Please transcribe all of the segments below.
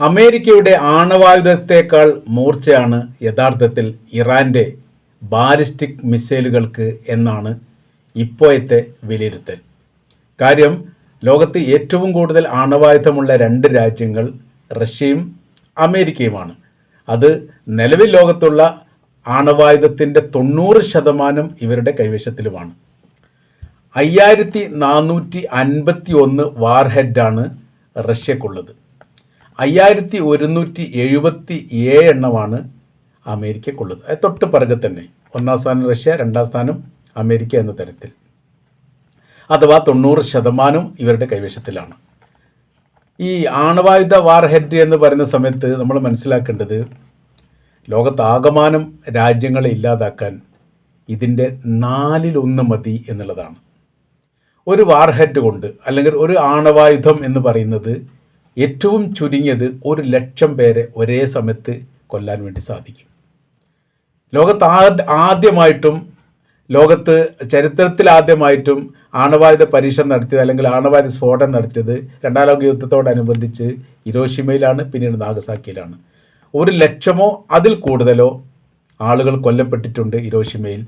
അമേരിക്കയുടെ ആണവായുധത്തേക്കാൾ മൂർച്ചയാണ് യഥാർത്ഥത്തിൽ ഇറാന്റെ ബാലിസ്റ്റിക് മിസൈലുകൾക്ക് എന്നാണ് ഇപ്പോഴത്തെ വിലയിരുത്തൽ. കാര്യം ലോകത്ത് ഏറ്റവും കൂടുതൽ ആണവായുധമുള്ള രണ്ട് രാജ്യങ്ങൾ റഷ്യയും അമേരിക്കയുമാണ്. അത് നിലവിൽ ലോകത്തുള്ള ആണവായുധത്തിന്റെ തൊണ്ണൂറ് ശതമാനം ഇവരുടെ കൈവശത്തിലുമാണ്. അയ്യായിരത്തി നാനൂറ്റി അൻപത്തി ഒന്ന് വാർഹെഡാണ് റഷ്യക്കുള്ളത്. അയ്യായിരത്തി ഒരുന്നൂറ്റി എഴുപത്തി ഏഴ് എണ്ണമാണ് അമേരിക്കക്കുള്ളത്. അത് തൊട്ട് പിറകെ തന്നെ. ഒന്നാം സ്ഥാനം റഷ്യ രണ്ടാം സ്ഥാനം അമേരിക്ക എന്ന തരത്തിൽ. അഥവാ തൊണ്ണൂറ് ശതമാനം ഇവരുടെ കൈവശത്തിലാണ്. ഈ ആണവായുധ വാർഹെഡ് എന്ന് പറയുന്ന സമയത്ത് നമ്മൾ മനസ്സിലാക്കേണ്ടത് ലോകത്താകമാനം രാജ്യങ്ങളെ ഇല്ലാതാക്കാൻ ഇതിന്റെ നാലിലൊന്ന് മതി എന്നുള്ളതാണ്. ഒരു വാർഹെഡ് കൊണ്ട് അല്ലെങ്കിൽ ഒരു ആണവായുധം എന്ന് പറയുന്നത് ഏറ്റവും ചുരുങ്ങിയത് ഒരു ലക്ഷം പേരെ ഒരേ സമയത്ത് കൊല്ലാൻ വേണ്ടി സാധിക്കും. ലോകത്ത് ആദ്യമായിട്ടും ലോകത്ത് ചരിത്രത്തിൽ ആദ്യമായിട്ടും ആണവായുധ പരീക്ഷ നടത്തിയത് അല്ലെങ്കിൽ ആണവായുധ സ്ഫോടനം നടത്തിയത് രണ്ടാം ലോക യുദ്ധത്തോടനുബന്ധിച്ച് ഇരോഷിമയിലാണ് പിന്നീട് നാഗസാക്കിയിലാണ്. ഒരു ലക്ഷമോ അതിൽ കൂടുതലോ ആളുകൾ കൊല്ലപ്പെട്ടിട്ടുണ്ട് ഇരോഷിമയിൽ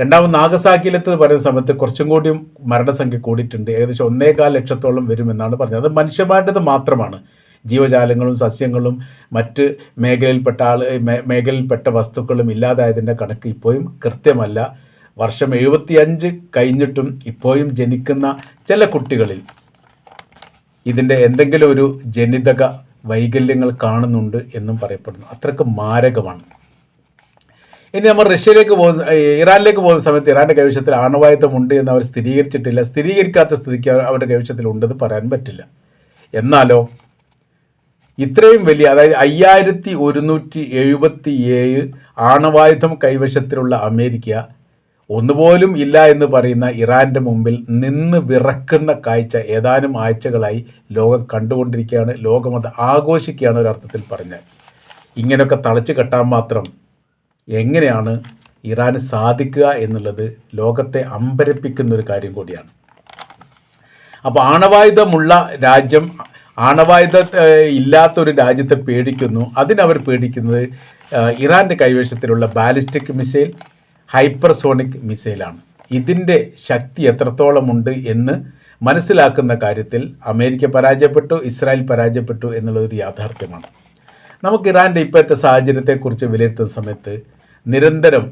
രണ്ടാമത് നാഗസാക്കിയിലെത്ത് പറയുന്ന സമയത്ത് കുറച്ചും കൂടിയും മരണസംഖ്യ കൂടിയിട്ടുണ്ട്. ഏകദേശം ഒന്നേകാൽ ലക്ഷത്തോളം വരുമെന്നാണ് പറഞ്ഞത്. അത് മനുഷ്യമാരുടേത് മാത്രമാണ്. ജീവജാലങ്ങളും സസ്യങ്ങളും മറ്റ് മേഖലയിൽപ്പെട്ട ആൾ മേഖലയിൽപ്പെട്ട വസ്തുക്കളും ഇല്ലാതായതിന്റെ കണക്ക് ഇപ്പോഴും കൃത്യമല്ല. വർഷം എഴുപത്തിയഞ്ച് കഴിഞ്ഞിട്ടും ഇപ്പോഴും ജനിക്കുന്ന ചില കുട്ടികളിൽ ഇതിന്റെ എന്തെങ്കിലും ഒരു ജനിതക വൈകല്യങ്ങൾ കാണുന്നുണ്ട് എന്നും പറയപ്പെടുന്നു. അത്രയ്ക്ക് മാരകമാണ്. ഇനി നമ്മൾ റഷ്യയിലേക്ക് പോകുന്ന ഇറാനിലേക്ക് പോകുന്ന സമയത്ത് ഇറാന്റെ കൈവശത്തിൽ ആണവായുധം ഉണ്ട് എന്ന് അവർ സ്ഥിരീകരിച്ചിട്ടില്ല. സ്ഥിരീകരിക്കാത്ത സ്ഥിതിക്ക് അവരുടെ കൈവശത്തിൽ ഉണ്ടെന്ന് പറയാൻ പറ്റില്ല. എന്നാലോ ഇത്രയും വലിയ അതായത് അയ്യായിരത്തി ഒരുന്നൂറ്റി എഴുപത്തി ഏഴ് ആണവായുധം കൈവശത്തിലുള്ള അമേരിക്ക ഒന്നുപോലും ഇല്ല എന്ന് പറയുന്ന ഇറാന്റെ മുമ്പിൽ നിന്ന് വിറക്കുന്ന കാഴ്ച ഏതാനും ആഴ്ചകളായി ലോകം കണ്ടുകൊണ്ടിരിക്കുകയാണ്. ലോകം അത് ആഘോഷിക്കുകയാണ് ഒരർത്ഥത്തിൽ പറഞ്ഞാൽ. ഇങ്ങനെയൊക്കെ തളച്ചു കെട്ടാൻ മാത്രം എങ്ങനെയാണ് ഇറാന് സാധിക്കുക എന്നുള്ളത് ലോകത്തെ അമ്പരപ്പിക്കുന്ന ഒരു കാര്യം കൂടിയാണ്. അപ്പോൾ ആണവായുധമുള്ള രാജ്യം ആണവായുധ ഇല്ലാത്ത ഒരു രാജ്യത്തെ പേടിക്കുന്നു. അതിനവർ പേടിക്കുന്നത് ഇറാന്റെ കൈവശത്തിലുള്ള ബാലിസ്റ്റിക് മിസൈൽ ഹൈപ്പർസോണിക് മിസൈലാണ്. ഇതിന്റെ ശക്തി എത്രത്തോളമുണ്ട് എന്ന് മനസ്സിലാക്കുന്ന കാര്യത്തിൽ അമേരിക്ക പരാജയപ്പെട്ടു ഇസ്രായേൽ പരാജയപ്പെട്ടു എന്നുള്ളൊരു യാഥാർത്ഥ്യമാണ്. നമുക്ക് ഇറാന്റെ ഇപ്പോഴത്തെ സാഹചര്യത്തെക്കുറിച്ച് വിലയിരുത്തുന്ന സമയത്ത് നിരന്തരം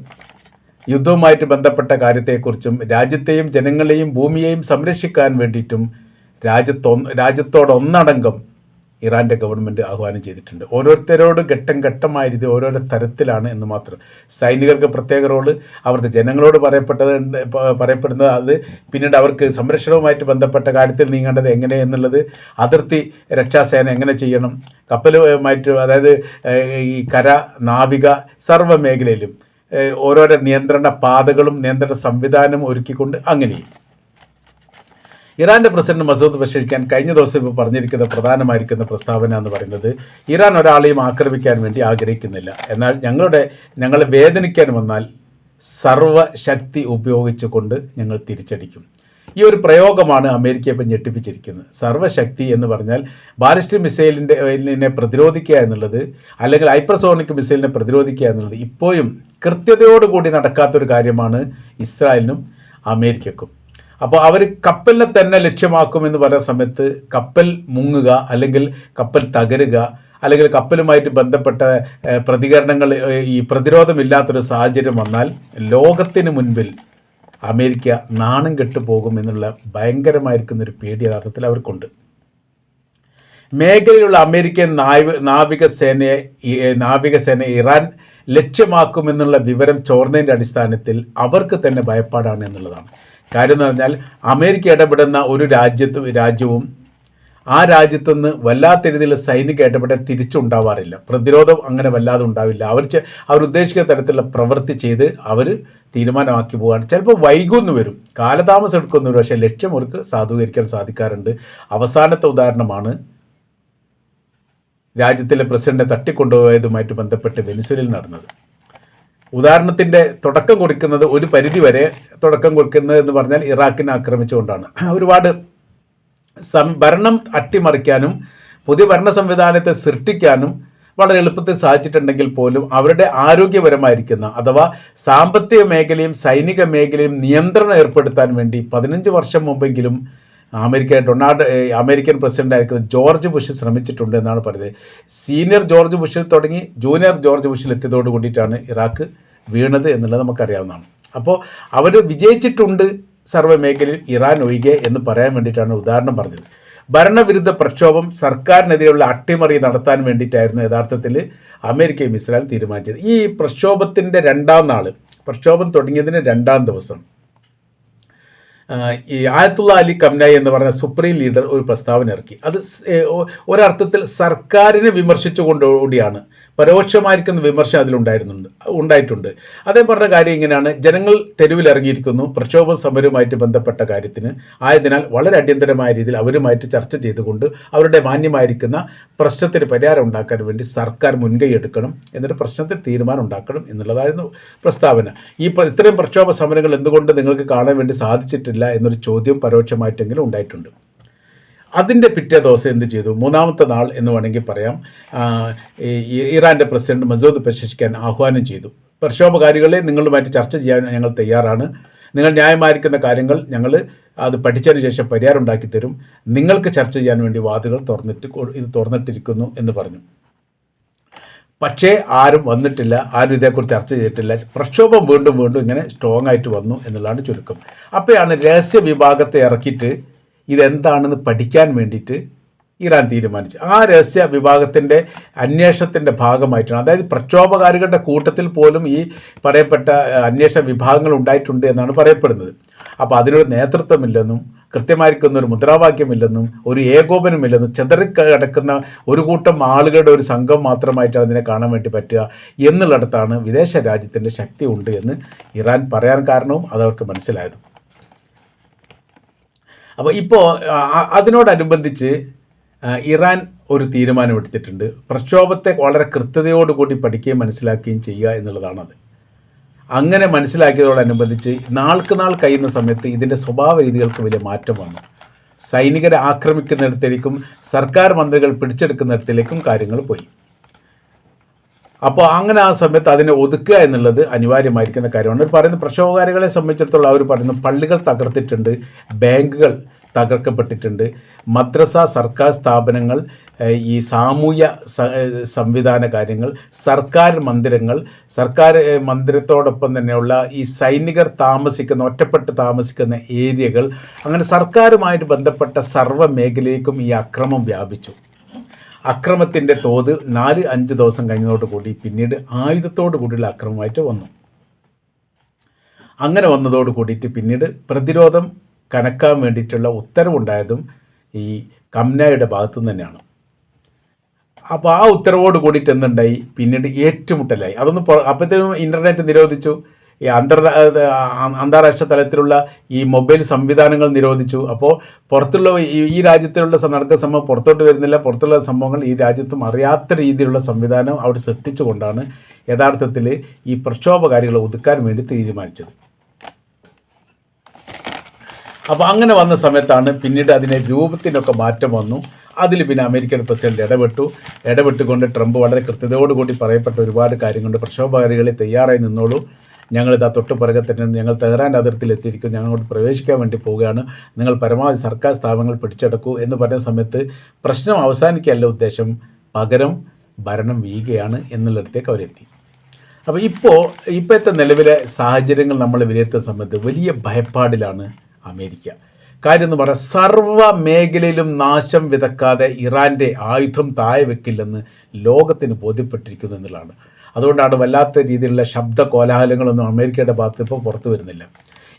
യുദ്ധവുമായിട്ട് ബന്ധപ്പെട്ട കാര്യത്തെക്കുറിച്ചും രാജ്യത്തെയും ജനങ്ങളെയും ഭൂമിയെയും സംരക്ഷിക്കാൻ വേണ്ടിയിട്ടും രാജ്യത്തൊ രാജ്യത്തോടൊന്നടങ്കം ഇറാന്റെ ഗവൺമെന്റ് ആഹ്വാനം ചെയ്തിട്ടുണ്ട്. ഓരോരുത്തരോട് ഘട്ടം ഘട്ടമായ രീതി ഓരോരോ തരത്തിലാണ് എന്ന് മാത്രം. സൈനികർക്ക് പ്രത്യേക റോൾ അവരുടെ ജനങ്ങളോട് പറയപ്പെട്ടത് പറയപ്പെടുന്നത് അത് പിന്നീട് അവർക്ക് സംരക്ഷണവുമായിട്ട് ബന്ധപ്പെട്ട കാര്യത്തിൽ നീങ്ങേണ്ടത് എങ്ങനെ എന്നുള്ളത് അതിർത്തി രക്ഷാസേന എങ്ങനെ ചെയ്യണം കപ്പലുമായിട്ട് അതായത് ഈ കര നാവിക സർവ മേഖലയിലും ഓരോരോ നിയന്ത്രണ പാതകളും നിയന്ത്രണ സംവിധാനം ഒരുക്കിക്കൊണ്ട് അങ്ങനെയും. ഇറാന്റെ പ്രസിഡന്റ് മസൂദ് ബഷീർഖാൻ കഴിഞ്ഞ ദിവസം ഇപ്പോൾ പറഞ്ഞിരിക്കുന്ന പ്രധാനമായിരിക്കുന്ന പ്രസ്താവന എന്ന് പറയുന്നത് ഇറാൻ ഒരാളെയും ആക്രമിക്കാൻ വേണ്ടി ആഗ്രഹിക്കുന്നില്ല. എന്നാൽ ഞങ്ങളുടെ ഞങ്ങളെ വേദനിക്കാൻ വന്നാൽ സർവശക്തി ഉപയോഗിച്ചുകൊണ്ട് ഞങ്ങൾ തിരിച്ചടിക്കും. ഈ ഒരു പ്രയോഗമാണ് അമേരിക്കയെ ഇപ്പം ഞെട്ടിപ്പിച്ചിരിക്കുന്നത്. സർവശക്തി എന്ന് പറഞ്ഞാൽ ബാലിസ്റ്റിക് മിസൈലിന്റെ പ്രതിരോധിക്കുക എന്നുള്ളത് അല്ലെങ്കിൽ ഹൈപ്പർസോണിക് മിസൈലിനെ പ്രതിരോധിക്കുക എന്നുള്ളത് ഇപ്പോഴും കൃത്യതയോടുകൂടി നടക്കാത്തൊരു കാര്യമാണ് ഇസ്രായേലിനും അമേരിക്കക്കും അപ്പോൾ അവർ കപ്പലിനെ തന്നെ ലക്ഷ്യമാക്കുമെന്ന് പറയുന്ന സമയത്ത് കപ്പൽ മുങ്ങുക അല്ലെങ്കിൽ കപ്പൽ തകരുക അല്ലെങ്കിൽ കപ്പലുമായിട്ട് ബന്ധപ്പെട്ട പ്രതികരണങ്ങൾ ഈ പ്രതിരോധമില്ലാത്തൊരു സാഹചര്യം വന്നാൽ ലോകത്തിന് മുൻപിൽ അമേരിക്ക നാണം കെട്ടുപോകും എന്നുള്ള ഭയങ്കരമായിരിക്കുന്ന ഒരു പേടി യഥാർത്ഥത്തിൽ അവർക്കുണ്ട്. മേഖലയിലുള്ള അമേരിക്കൻ നാവിക നാവികസേനയെ നാവികസേന ഇറാൻ ലക്ഷ്യമാക്കുമെന്നുള്ള വിവരം ചോർന്നതിന്റെ അടിസ്ഥാനത്തിൽ അവർക്ക് തന്നെ ഭയപ്പാടാണ് എന്നുള്ളതാണ്. കാര്യം എന്ന് പറഞ്ഞാൽ അമേരിക്ക ഇടപെടുന്ന ഒരു രാജ്യത്ത് രാജ്യവും ആ രാജ്യത്തു നിന്ന് വല്ലാത്ത രീതിയിൽ സൈനിക ഇടപെടൽ തിരിച്ചുണ്ടാവാറില്ല. പ്രതിരോധം അങ്ങനെ വല്ലാതെ ഉണ്ടാവില്ല. അവർ അവർ ഉദ്ദേശിക്കുന്ന തരത്തിലുള്ള പ്രവൃത്തി ചെയ്ത് അവർ തീരുമാനമാക്കി പോവുകയാണ്. ചിലപ്പോൾ വൈകുന്നു വരും. കാലതാമസം എടുക്കുന്നു വരും. പക്ഷേ ലക്ഷ്യം അവർക്ക് സാധൂകരിക്കാൻ സാധിക്കാറുണ്ട്. അവസാനത്തെ ഉദാഹരണമാണ് രാജ്യത്തിലെ പ്രസിഡന്റ് തട്ടിക്കൊണ്ടുപോയതുമായിട്ട് ബന്ധപ്പെട്ട് വെനിസ്വലിൽ നടന്നത്. ഉദാഹരണത്തിന്റെ തുടക്കം കുറിക്കുന്നത് ഒരു പരിധി വരെ തുടക്കം കുറിക്കുന്നത് എന്ന് പറഞ്ഞാൽ ഇറാഖിനെ ആക്രമിച്ചുകൊണ്ടാണ്. ഒരുപാട് സം ഭരണം അട്ടിമറിക്കാനും പുതിയ ഭരണ സംവിധാനത്തെ സൃഷ്ടിക്കാനും വളരെ എളുപ്പത്തിൽ സാധിച്ചിട്ടുണ്ടെങ്കിൽ പോലും അവരുടെ ആരോഗ്യപരമായിരിക്കുന്ന അഥവാ സാമ്പത്തിക മേഖലയും സൈനിക മേഖലയും നിയന്ത്രണം ഏർപ്പെടുത്താൻ വേണ്ടി പതിനഞ്ച് വർഷം മുമ്പെങ്കിലും അമേരിക്ക ഡൊണാൾഡ് അമേരിക്കൻ പ്രസിഡന്റ് ആയിരിക്കുന്ന ജോർജ് ബുഷ് ശ്രമിച്ചിട്ടുണ്ട് എന്നാണ് പറയുന്നത്. സീനിയർ ജോർജ് ബുഷിൽ തുടങ്ങി ജൂനിയർ ജോർജ് ബുഷിൽ എത്തിയതോട് കൂടിയിട്ടാണ് ഇറാഖ് വീണത് എന്നുള്ളത് നമുക്കറിയാവുന്നതാണ്. അപ്പോൾ അവർ വിജയിച്ചിട്ടുണ്ട് സർവ മേഖലയിൽ ഇറാൻ ഒഴികെ എന്ന് പറയാൻ വേണ്ടിയിട്ടാണ് ഉദാഹരണം പറഞ്ഞത്. ഭരണവിരുദ്ധ പ്രക്ഷോഭം സർക്കാരിനെതിരെയുള്ള അട്ടിമറി നടത്താൻ വേണ്ടിയിട്ടായിരുന്നു യഥാർത്ഥത്തിൽ അമേരിക്കയും ഇസ്രായേൽ തീരുമാനിച്ചത്. ഈ പ്രക്ഷോഭത്തിന്റെ രണ്ടാം നാൾ പ്രക്ഷോഭം തുടങ്ങിയതിന് രണ്ടാം ദിവസം ഈ ആയത്തുള്ള അലി കംനായി എന്ന് പറഞ്ഞ സുപ്രീം ലീഡർ ഒരു പ്രസ്താവന ഇറക്കി. അത് ഒരർത്ഥത്തിൽ സർക്കാരിനെ വിമർശിച്ചുകൊണ്ടുകൂടിയാണ് പരോക്ഷമായിരിക്കുന്ന വിമർശനം അതിലുണ്ടായിരുന്നുണ്ട് ഉണ്ടായിട്ടുണ്ട്. അദ്ദേഹം പറഞ്ഞ കാര്യം ഇങ്ങനെയാണ്. ജനങ്ങൾ തെരുവിലിറങ്ങിയിരിക്കുന്നു. പ്രക്ഷോഭ സമരവുമായിട്ട് ബന്ധപ്പെട്ട കാര്യത്തിന്. ആയതിനാൽ വളരെ അടിയന്തരമായ രീതിയിൽ അവരുമായിട്ട് ചർച്ച ചെയ്തുകൊണ്ട് അവരുടെ മാന്യമായിരിക്കുന്ന പ്രശ്നത്തിന് പരിഹാരം ഉണ്ടാക്കാൻ വേണ്ടി സർക്കാർ മുൻകൈ എടുക്കണം എന്നിട്ട് പ്രശ്നത്തിൽ തീരുമാനം ഉണ്ടാക്കണം എന്നുള്ളതായിരുന്നു പ്രസ്താവന. ഈ ഇത്രയും പ്രക്ഷോഭ സമരങ്ങൾ എന്തുകൊണ്ട് നിങ്ങൾക്ക് കാണാൻ വേണ്ടി സാധിച്ചിട്ടില്ല? എന്നൊരു ചോദ്യം പരോക്ഷമായിട്ടെങ്കിലും ഉണ്ടായിട്ടുണ്ട്. അതിന്റെ പിറ്റേ ദിവസം എന്ത് ചെയ്തു? മൂന്നാമത്തെ നാൾ എന്ന് വേണമെങ്കിൽ പറയാം. ഇറാന്റെ പ്രസിഡന്റ് മസൂദ് പെഷഷ്കാൻ ആഹ്വാനം ചെയ്തു. പ്രക്ഷോഭകാരികളെ നിങ്ങളുമായിട്ട് ചർച്ച ചെയ്യാൻ ഞങ്ങൾ തയ്യാറാണ്. നിങ്ങൾ ന്യായമായിരിക്കുന്ന കാര്യങ്ങൾ ഞങ്ങൾ അത് പഠിച്ചതിന് ശേഷം പരിഹാരം ഉണ്ടാക്കി തരും നിങ്ങൾക്ക് ചർച്ച ചെയ്യാൻ വേണ്ടി വാതിലുകൾ തുറന്നിട്ട് ഇത് തുറന്നിട്ടിരിക്കുന്നു എന്ന് പറഞ്ഞു. പക്ഷേ ആരും വന്നിട്ടില്ല ആരും ഇതേക്കുറിച്ച് ചർച്ച ചെയ്തിട്ടില്ല. പ്രക്ഷോഭം വീണ്ടും വീണ്ടും ഇങ്ങനെ സ്ട്രോങ് ആയിട്ട് വന്നു എന്നുള്ളതാണ് ചുരുക്കം. അപ്പോഴാണ് രഹസ്യ വിഭാഗത്തെ ഇറക്കിയിട്ട് ഇതെന്താണെന്ന് പഠിക്കാൻ വേണ്ടിയിട്ട് ഇറാൻ തീരുമാനിച്ചു ആ രഹസ്യ വിഭാഗത്തിന്റെ അന്വേഷണത്തിന്റെ ഭാഗമായിട്ടാണ്. അതായത് പ്രക്ഷോഭകാരികളുടെ കൂട്ടത്തിൽ പോലും ഈ പറയപ്പെട്ട അന്വേഷണ വിഭാഗങ്ങൾ ഉണ്ടായിട്ടുണ്ട് എന്നാണ് പറയപ്പെടുന്നത്. അപ്പോൾ അതിനൊരു നേതൃത്വമില്ലെന്നും കൃത്യമായിരിക്കുന്ന ഒരു മുദ്രാവാക്യമില്ലെന്നും ഒരു ഏകോപനമില്ലെന്നും ചെതറിക്കിടക്കുന്ന ഒരു കൂട്ടം ആളുകളുടെ ഒരു സംഘം മാത്രമായിട്ടാണ് അതിനെ കാണാൻ വേണ്ടി പറ്റുക എന്നുള്ളിടത്താണ് വിദേശ രാജ്യത്തിന്റെ ശക്തി ഉണ്ട് എന്ന് ഇറാൻ പറയാൻ കാരണവും അതവർക്ക് മനസ്സിലായതും. അപ്പോൾ ഇപ്പോൾ അതിനോടനുബന്ധിച്ച് ഇറാൻ ഒരു തീരുമാനമെടുത്തിട്ടുണ്ട്. പ്രക്ഷോഭത്തെ വളരെ കൃത്യതയോടുകൂടി പഠിക്കുകയും മനസ്സിലാക്കുകയും ചെയ്യുക എന്നുള്ളതാണത്. അങ്ങനെ മനസ്സിലാക്കിയതോടനുബന്ധിച്ച് നാൾക്ക് നാൾ കഴിയുന്ന സമയത്ത് ഇതിന്റെ സ്വഭാവ രീതികൾക്ക് വലിയ മാറ്റം വന്നു. സൈനികരെ ആക്രമിക്കുന്നിടത്തേക്കും സർക്കാർ മന്ത്രികൾ പിടിച്ചെടുക്കുന്നിടത്തേക്കും കാര്യങ്ങൾ പോയി. അപ്പോൾ അങ്ങനെ ആ സമയത്ത് അതിനെ ഒതുക്കുക എന്നുള്ളത് അനിവാര്യമായിരിക്കുന്ന കാര്യമാണ്. അവർ പറയുന്ന പ്രക്ഷോഭകാരികളെ സംബന്ധിച്ചിടത്തോളം അവർ പറയുന്നു പള്ളികൾ തകർത്തിട്ടുണ്ട് ബാങ്കുകൾ തകർക്കപ്പെട്ടിട്ടുണ്ട് മദ്രസ സർക്കാർ സ്ഥാപനങ്ങൾ ഈ സാമൂഹ്യ സംവിധാന കാര്യങ്ങൾ സർക്കാർ മന്ദിരങ്ങൾ സർക്കാർ മന്ദിരത്തോടൊപ്പം തന്നെയുള്ള ഈ സൈനികർ താമസിക്കുന്ന ഒറ്റപ്പെട്ട് താമസിക്കുന്ന ഏരിയകൾ അങ്ങനെ സർക്കാരുമായിട്ട് ബന്ധപ്പെട്ട സർവ മേഖലയിലേക്കും ഈ അക്രമം വ്യാപിച്ചു. അക്രമത്തിന്റെ തോത് നാല് അഞ്ച് ദിവസം കഴിഞ്ഞതോട് കൂടി പിന്നീട് ആയുധത്തോടു കൂടിയുള്ള അക്രമമായിട്ട് വന്നു. അങ്ങനെ വന്നതോട് കൂടിയിട്ട് പിന്നീട് പ്രതിരോധം കനക്കാൻ വേണ്ടിയിട്ടുള്ള ഉത്തരവുണ്ടായതും ഈ കംനായുടെ ഭാഗത്തു തന്നെയാണ്. അപ്പോൾ ആ ഉത്തരവോട് കൂടിയിട്ട് എന്തുണ്ടായി പിന്നീട് ഏറ്റുമുട്ടലായി. അതൊന്ന് അപ്പോഴത്തേനും ഇന്റർനെറ്റ് നിരോധിച്ചു. ഈ അന്തർ അന്താരാഷ്ട്ര തലത്തിലുള്ള ഈ മൊബൈൽ സംവിധാനങ്ങൾ നിരോധിച്ചു. അപ്പോൾ പുറത്തുള്ള ഈ രാജ്യത്തിലുള്ള നടക്കുന്ന സംഭവം പുറത്തോട്ട് വരുന്നില്ല. പുറത്തുള്ള സംഭവങ്ങൾ ഈ രാജ്യത്തും അറിയാത്ത രീതിയിലുള്ള സംവിധാനം അവിടെ സൃഷ്ടിച്ചുകൊണ്ടാണ് യഥാർത്ഥത്തിൽ ഈ പ്രക്ഷോഭകാരികളെ ഒതുക്കാൻ വേണ്ടി തീരുമാനിച്ചത്. അപ്പോൾ അങ്ങനെ വന്ന സമയത്താണ് പിന്നീട് അതിനെ രൂപത്തിനൊക്കെ മാറ്റം വന്നു. അതിൽ പിന്നെ അമേരിക്കൻ പ്രസിഡന്റ് ഇടപെട്ടു. ഇടപെട്ടുകൊണ്ട് ട്രംപ് വളരെ കൃത്യതയോടുകൂടി പറയപ്പെട്ട ഒരുപാട് കാര്യങ്ങളുണ്ട്. പ്രക്ഷോഭകാരികളെ തയ്യാറായി നിന്നോളൂ. ഞങ്ങളിതാ തൊട്ട് പുറകെ തന്നെ ഞങ്ങൾ തെഹ്റാന്റെ അതിർത്തിയിൽ എത്തിയിരിക്കും ഞങ്ങളോട് പ്രവേശിക്കാൻ വേണ്ടി പോവുകയാണ്. നിങ്ങൾ പരമാവധി സർക്കാർ സ്ഥാപനങ്ങൾ പിടിച്ചെടുക്കൂ എന്ന് പറഞ്ഞ സമയത്ത് പ്രശ്നം അവസാനിക്കുകയല്ല ഉദ്ദേശം. പകരം ഭരണം വീഴുകയാണ് എന്നുള്ളിടത്തേക്ക് അവരെത്തി. അപ്പോൾ ഇപ്പോൾ ഇപ്പോഴത്തെ നിലവിലെ സാഹചര്യങ്ങൾ നമ്മൾ വിലയിരുത്തുന്ന സമയത്ത് വലിയ ഭയപ്പാടിലാണ് അമേരിക്ക. കാര്യം എന്ന് പറയാം സർവ മേഖലയിലും നാശം വിതക്കാതെ ഇറാന്റെ ആയുധം താഴെ വെക്കില്ലെന്ന് ലോകത്തിന് ബോധ്യപ്പെട്ടിരിക്കുന്നു എന്നുള്ളതാണ്. അതുകൊണ്ടാണ് വല്ലാത്ത രീതിയിലുള്ള ശബ്ദ കോലാഹലങ്ങളൊന്നും അമേരിക്കയുടെ ഭാഗത്ത് ഇപ്പോൾ പുറത്തു വരുന്നില്ല.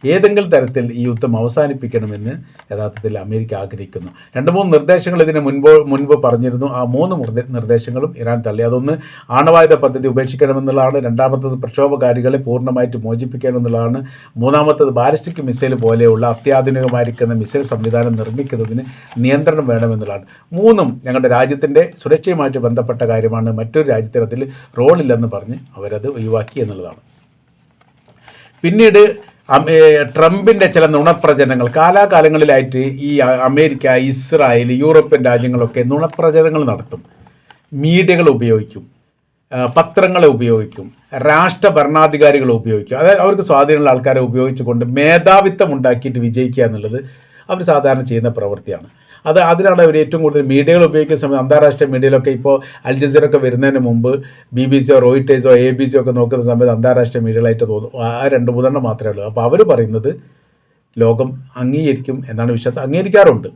ഏതെങ്കിലും തരത്തിൽ ഈ യുദ്ധം അവസാനിപ്പിക്കണമെന്ന് യഥാർത്ഥത്തിൽ അമേരിക്ക ആഗ്രഹിക്കുന്നു. രണ്ട് മൂന്ന് നിർദ്ദേശങ്ങൾ ഇതിന് മുൻപ് മുൻപ് പറഞ്ഞിരുന്നു. ആ മൂന്ന് നിർദ്ദേ- നിർദ്ദേശങ്ങളും ഇറാൻ തള്ളി. അതൊന്ന് ആണവായുധ പദ്ധതി ഉപേക്ഷിക്കണമെന്നുള്ളതാണ്. രണ്ടാമത്തത് പ്രക്ഷോഭകാരികളെ പൂർണമായിട്ട് മോചിപ്പിക്കണമെന്നുള്ളതാണ്. മൂന്നാമത്തത് ബാലിസ്റ്റിക് മിസൈൽ പോലെയുള്ള അത്യാധുനികമായിരിക്കുന്ന മിസൈൽ സംവിധാനം നിർമ്മിക്കുന്നതിന് നിയന്ത്രണം വേണമെന്നുള്ളതാണ്. മൂന്നും ഞങ്ങളുടെ രാജ്യത്തിന്റെ സുരക്ഷയുമായിട്ട് ബന്ധപ്പെട്ട കാര്യമാണ്. മറ്റൊരു രാജ്യത്തിന് അതിൽ റോളില്ലെന്ന് പറഞ്ഞ് അവരത് ഒഴിവാക്കി എന്നുള്ളതാണ്. പിന്നീട് ട്രംപിന്റെ ചില നുണപ്രചരണങ്ങൾ കാലാകാലങ്ങളിലായിട്ട് ഈ അമേരിക്ക ഇസ്രായേൽ യൂറോപ്യൻ രാജ്യങ്ങളൊക്കെ നുണപ്രചരണങ്ങൾ നടത്തും. മീഡിയകൾ ഉപയോഗിക്കും. പത്രങ്ങളെ ഉപയോഗിക്കും. രാഷ്ട്ര ഭരണാധികാരികളെ ഉപയോഗിക്കും. അതായത് അവർക്ക് സ്വാധീനമുള്ള ആൾക്കാരെ ഉപയോഗിച്ചുകൊണ്ട് മേധാവിത്വം ഉണ്ടാക്കിയിട്ട് വിജയിക്കുക എന്നുള്ളത് അവർ സാധാരണ ചെയ്യുന്ന പ്രവൃത്തിയാണ്. അത് അതിനാണ് അവർ ഏറ്റവും കൂടുതൽ മീഡിയകൾ ഉപയോഗിക്കുന്ന സമയത്ത് അന്താരാഷ്ട്ര മീഡിയയിലൊക്കെ ഇപ്പോൾ അൽ ജസീറ ഒക്കെ വരുന്നതിന് മുമ്പ് ബി ബി സിയോ റോയിറ്റേഴ്സോ എ ബി സിയോ ഒക്കെ നോക്കുന്ന സമയത്ത് അന്താരാഷ്ട്ര മീഡിയകളായിട്ട് തോന്നും. ആ രണ്ട് മൂന്നെണ്ണം മാത്രമേ ഉള്ളൂ. അപ്പോൾ അവർ പറയുന്നത് ലോകം അംഗീകരിക്കും എന്നാണ് വിശ്വാസം. അംഗീകരിക്കാറുണ്ട്.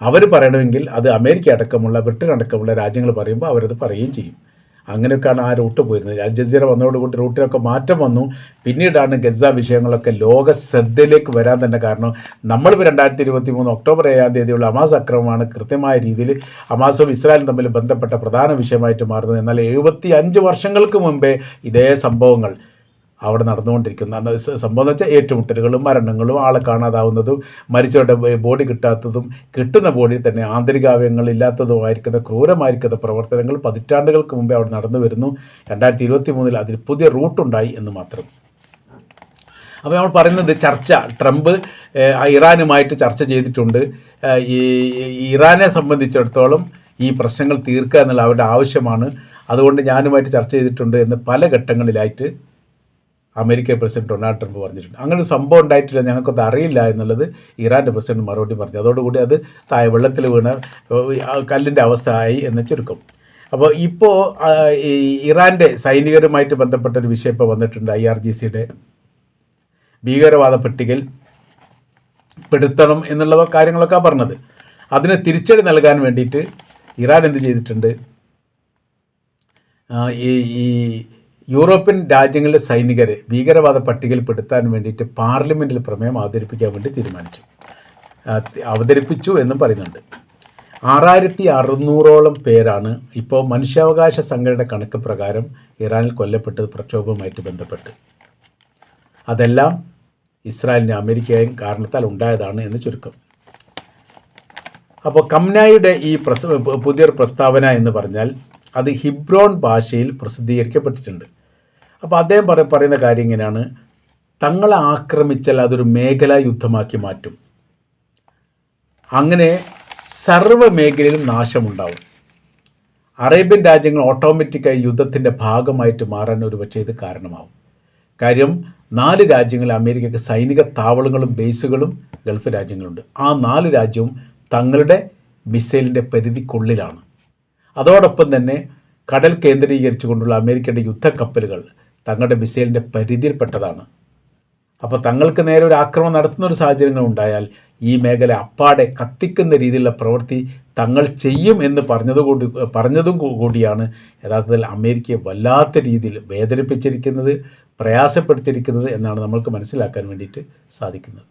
അവർ പറയണമെങ്കിൽ അത് അമേരിക്ക അടക്കമുള്ള ബ്രിട്ടൻ അടക്കമുള്ള രാജ്യങ്ങൾ പറയുമ്പോൾ അവരത് പറയുകയും ചെയ്യും. അങ്ങനെയൊക്കെയാണ് ആ റൂട്ട് പോയിരുന്നത്. അൽ ജസീറ വന്നതോടുകൂടി റൂട്ടിലൊക്കെ മാറ്റം വന്നു. പിന്നീടാണ് ഗസ വിഷയങ്ങളൊക്കെ ലോക ശ്രദ്ധയിലേക്ക് വരാൻ തന്നെ കാരണം നമ്മളിപ്പോൾ രണ്ടായിരത്തി ഇരുപത്തി മൂന്ന് ഒക്ടോബർ ഏഴാം തീയതിയുള്ള അമാസ് അക്രമമാണ് കൃത്യമായ രീതിയിൽ അമാസും ഇസ്രായേലും തമ്മിൽ ബന്ധപ്പെട്ട പ്രധാന വിഷയമായിട്ട് മാറുന്നത്. എന്നാൽ എഴുപത്തി അഞ്ച് വർഷങ്ങൾക്ക് മുമ്പേ ഇതേ സംഭവങ്ങൾ അവിടെ നടന്നുകൊണ്ടിരിക്കുന്ന. സംഭവം വെച്ചാൽ ഏറ്റുമുട്ടലുകളും മരണങ്ങളും ആളെ കാണാതാവുന്നതും മരിച്ചവരുടെ ബോഡി കിട്ടാത്തതും കിട്ടുന്ന ബോഡി തന്നെ ആന്തരികാവയവങ്ങൾ ഇല്ലാത്തതുമായിരിക്കുന്ന ക്രൂരമായിരിക്കുന്ന പ്രവർത്തനങ്ങൾ പതിറ്റാണ്ടുകൾക്ക് മുമ്പേ അവിടെ നടന്നു വരുന്നു. രണ്ടായിരത്തി ഇരുപത്തി മൂന്നിൽ അതിൽ പുതിയ റൂട്ടുണ്ടായി എന്ന് മാത്രം. അപ്പോൾ നമ്മൾ പറയുന്നത് ചർച്ച ട്രംപ് ഇറാനുമായിട്ട് ചർച്ച ചെയ്തിട്ടുണ്ട്. ഈ ഇറാനെ സംബന്ധിച്ചിടത്തോളം ഈ പ്രശ്നങ്ങൾ തീർക്കുക എന്നുള്ള അവരുടെ ആവശ്യമാണ്. അതുകൊണ്ട് ഞാനുമായിട്ട് ചർച്ച ചെയ്തിട്ടുണ്ട് എന്ന് പല ഘട്ടങ്ങളിലായിട്ട് അമേരിക്കൻ പ്രസിഡന്റ് ഡൊണാൾഡ് ട്രംപ് പറഞ്ഞിട്ടുണ്ട്. അങ്ങനെ ഒരു സംഭവം ഉണ്ടായിട്ടില്ല ഞങ്ങൾക്കത് അറിയില്ല എന്നുള്ളത് ഇറാന്റെ പ്രസിഡന്റ് മറുപടി പറഞ്ഞു. അതോടുകൂടി അത് താഴെ വെള്ളത്തിൽ വീണ കല്ലിന്റെ അവസ്ഥ ആയി എന്ന് ചുരുക്കം. അപ്പോൾ ഇപ്പോൾ ഈ ഇറാന്റെ സൈനികരുമായിട്ട് ബന്ധപ്പെട്ട ഒരു വിഷയം ഇപ്പോൾ വന്നിട്ടുണ്ട് ഐ ആർ ജി സിയുടെ. ഭീകരവാദ പട്ടികയിൽ പെടുത്തണം എന്നുള്ള കാര്യങ്ങളൊക്കെ പറഞ്ഞത്. അതിന് തിരിച്ചടി നൽകാൻ വേണ്ടിയിട്ട് ഇറാൻ എന്ത് ചെയ്തിട്ടുണ്ട്? ഈ ഈ യൂറോപ്യൻ രാജ്യങ്ങളിലെ സൈനികരെ ഭീകരവാദ പട്ടികയിൽ പെടുത്താൻ വേണ്ടിയിട്ട് പാർലമെന്റിൽ പ്രമേയം അവതരിപ്പിക്കാൻ വേണ്ടി തീരുമാനിച്ചു. അവതരിപ്പിച്ചു എന്നും പറയുന്നുണ്ട്. ആറായിരത്തി അറുന്നൂറോളം പേരാണ് ഇപ്പോൾ മനുഷ്യാവകാശ സംഘടനയുടെ കണക്ക് പ്രകാരം ഇറാനിൽ കൊല്ലപ്പെട്ടത് പ്രക്ഷോഭവുമായിട്ട് ബന്ധപ്പെട്ട്. അതെല്ലാം ഇസ്രായേലിന് അമേരിക്കയും കാരണത്താൽ ഉണ്ടായതാണ് എന്ന് ചുരുക്കം. അപ്പോൾ കംനായുടെ ഈ പ്രസ് പുതിയൊരു പ്രസ്താവന എന്ന് പറഞ്ഞാൽ അത് ഹിബ്രോൺ ഭാഷയിൽ പ്രസിദ്ധീകരിക്കപ്പെട്ടിട്ടുണ്ട്. അപ്പോൾ അദ്ദേഹം പറ പറയുന്ന കാര്യം ഇങ്ങനെയാണ്. തങ്ങളെ ആക്രമിച്ചാൽ അതൊരു മേഖലാ യുദ്ധമാക്കി മാറ്റും. അങ്ങനെ സർവ മേഖലയിലും നാശമുണ്ടാവും. അറേബ്യൻ രാജ്യങ്ങൾ ഓട്ടോമാറ്റിക്കായി യുദ്ധത്തിന്റെ ഭാഗമായിട്ട് മാറാൻ ഒരു പക്ഷേ ഇത് കാരണമാവും. കാര്യം നാല് രാജ്യങ്ങളിൽ അമേരിക്കയ്ക്ക് സൈനിക താവളങ്ങളും ബേസുകളും ഗൾഫ് രാജ്യങ്ങളുണ്ട്. ആ നാല് രാജ്യവും തങ്ങളുടെ മിസൈലിന്റെ പരിധിക്കുള്ളിലാണ്. അതോടൊപ്പം തന്നെ കടൽ കേന്ദ്രീകരിച്ചുകൊണ്ടുള്ള അമേരിക്കയുടെ യുദ്ധക്കപ്പലുകൾ തങ്ങളുടെ മിസൈലിന്റെ പരിധിയിൽപ്പെട്ടതാണ്. അപ്പോൾ തങ്ങൾക്ക് നേരെ ഒരു ആക്രമണം നടത്തുന്ന ഒരു സാഹചര്യങ്ങൾ ഉണ്ടായാൽ ഈ മേഖല അപ്പാടെ കത്തിക്കുന്ന രീതിയിലുള്ള പ്രവൃത്തി തങ്ങൾ ചെയ്യും എന്ന് പറഞ്ഞതുകൊണ്ട് പറഞ്ഞതും കൂടിയാണ് യഥാർത്ഥത്തിൽ അമേരിക്കയെ വല്ലാത്ത രീതിയിൽ വേദനിപ്പിച്ചിരിക്കുന്നത് പ്രയാസപ്പെടുത്തിയിരിക്കുന്നത് എന്നാണ് നമ്മൾക്ക് മനസ്സിലാക്കാൻ വേണ്ടിയിട്ട് സാധിക്കുന്നത്.